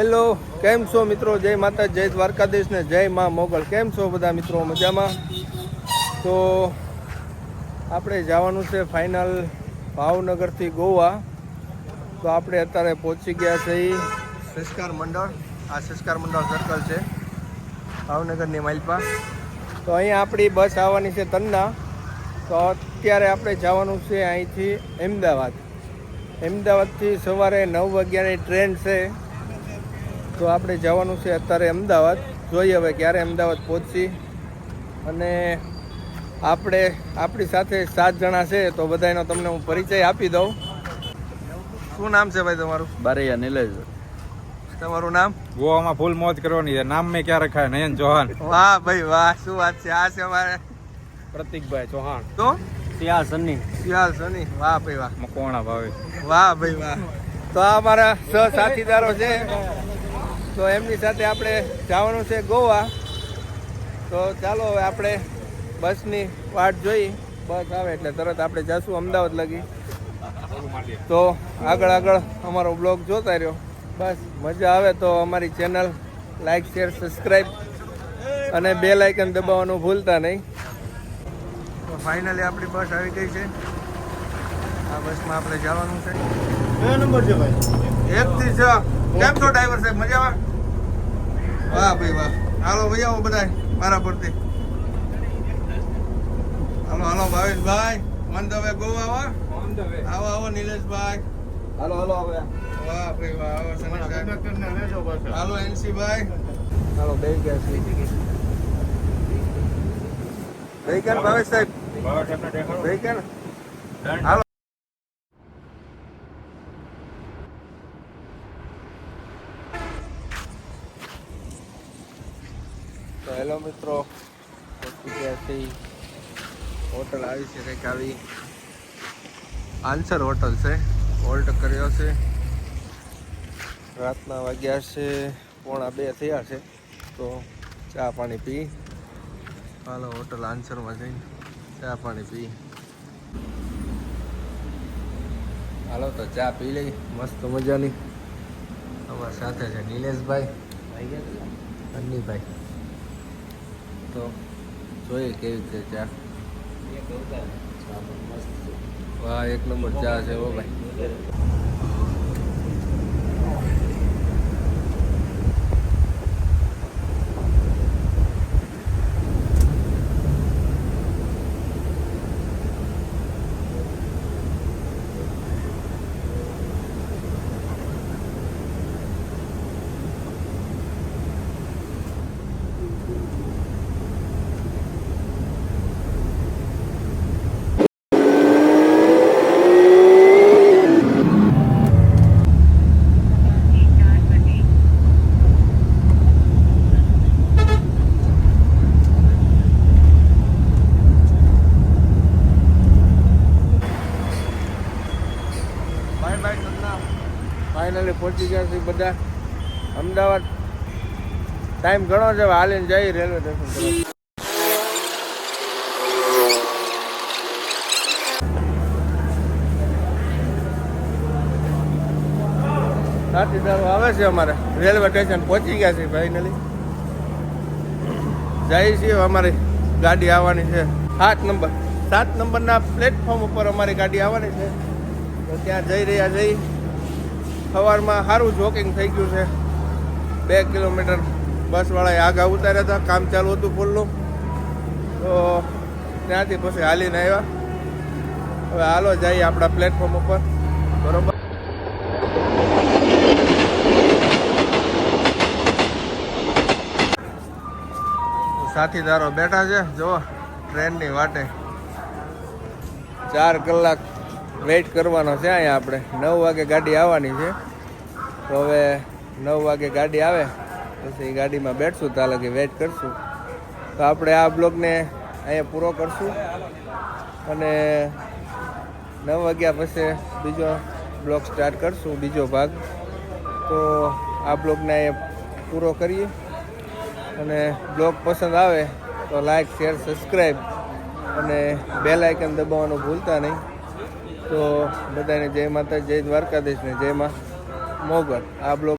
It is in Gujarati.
હેલો, કેમ છો મિત્રો? જય માતા જય દ્વારકાધીશ ને જય મા મોગલ. કેમ છો બધા મિત્રો? મજામાં? તો આપણે જવાનું છે ફાઇનલ ભાવનગરથી ગોવા. તો આપણે અત્યારે પહોંચી ગયા છે સંસ્કાર મંડળ. આ સંસ્કાર મંડળ સર્કલ છે, ભાવનગરની માઇલપા તો અહીંયા આપણી બસ આવવાની છે તન્ના. તો અત્યારે આપણે જવાનું છે અહીંથી અમદાવાદ. અમદાવાદથી સવારે નવ વાગ્યાની ટ્રેન છે. તો આપણે જવાનું છે અત્યારે અમદાવાદ. જોઈએ હવે ક્યારે અમદાવાદ પહોંચી. અને આપણે આપણી સાથે સાત જણા છે તો બધાનો તમને હું પરિચય આપી દઉં. શું નામ છે ભાઈ તમારું? બારૈયા નિલેશ. તમારું નામ? ગોવામાં ફૂલ મોજ કરવાની છે. નામ મેં ક્યાં રખાય નયન ચૌહાણ. વાહ ભાઈ વાહ શું વાત છે? આ છે અમારે પ્રતિકભાઈ ચૌહાણ. તો? ત્યાં સની. સિયાલ સની. વાહ ભાઈ વાહ. મકોણા ભાવે. વાહ ભાઈ વાહ. તો આ અમારા સહ સાથીદારો છે. તો એમની સાથે આપણે જવાનું છે ગોવા. તો ચાલો હવે આપણે બસની વાટ જોઈ. બસ આવે એટલે તરત આપણે જશું અમદાવાદ લગી. તો આગળ આગળ અમારો બ્લોગ જોતા રહ્યો. બસ મજા આવે તો અમારી ચેનલ લાઈક, શેર, સબસ્ક્રાઈબ અને બે લાઇકન દબાવવાનું ભૂલતા નહીં. તો ફાઇનલી આપણી બસ આવી ગઈ છે. આ બસમાં આપણે જવાનું છે. કયો નંબર છે ભાઈ? એક થી છ. કેમ છો ડ્રાઈવર સાહેબ? મજામાં? વાહ ભાઈ વાહ. હાલો ભાઈ આવો બધા મારા પરથી. હાલો હાલો ભાવેશભાઈ. ઓન ધ વે ગોવા આવો આવો આવો નિલેશભાઈ. હાલો હાલો હવે. વાહ ભાઈ વાહ આવો પાછા. હાલો ભાઈ બે ગયા છે. બે ગયા ભાવેશ સાહેબ ભાઈ ગયા હાલો. તો હેલો મિત્રો. ઈ હોટલ આવી છે કંઈક આવી. આન્સર હોટલ છે. હોલ્ટ કર્યો છે. રાતના વાગ્યા છે, પોણા બે થયા છે. તો ચા પાણી પી. હાલો હોટલ આન્સરમાં જઈને ચા પાણી પી. હાલો તો ચા પી લઈ. મસ્ત મજાની. અમારા સાથે છે નિલેશભાઈ. અન્નીભાઈ. તો જોઈએ કેવી રીતે ચા. વાહ એક નંબર ચા છે હો ભાઈ. ફાઇનલી પહોંચી ગયા છે બધા. અમદાવાદ. ટાઈમ ઘણો છે હાલીને જઈ રેલવે સ્ટેશન સાથીદારો આવે છે અમારે. રેલવે સ્ટેશન પહોંચી ગયા છે ફાઇનલી જઈએ છીએ અમારી ગાડી આવવાની છે. સાત નંબર. સાત નંબરના પ્લેટફોર્મ ઉપર અમારી ગાડી આવવાની છે. તો ત્યાં જઈ રહ્યા જઈ સવારમાં સારું જોકિંગ થઈ ગયું છે. બે કિલોમીટર બસવાળાએ આગા ઉતાર્યા હતા. કામ ચાલુ હતું ફૂલનું તો ત્યાંથી પછી હાલીને આવ્યા. હવે હાલો જઈએ આપણા પ્લેટફોર્મ ઉપર. બરોબર? સાથીદારો બેઠા છે. જો ટ્રેનની વાટે. ચાર કલાક વેઇટ કરવાનો છે અહીંયા આપણે. નવ વાગે ગાડી આવવાની છે. તો હવે નવ વાગે ગાડી આવે. પછી ગાડીમાં બેઠશું ત્યાં લગી વેઇટ કરશું. તો આપણે આ બ્લોગને અહીંયા પૂરો કરશું. અને નવ વાગ્યા પછી બીજો બ્લોગ સ્ટાર્ટ કરશું, બીજો ભાગ. તો આ બ્લોગને અહીંયા પૂરો કરીએ. અને બ્લોગ પસંદ આવે તો લાઈક, શેર, સબસ્ક્રાઈબ અને બેલ આઇકન દબાવવાનું ભૂલતા નહીં. તો બધાને જય માતા જય દ્વારકાધીશ ને જય માં મોગલ. આ બ્લોગ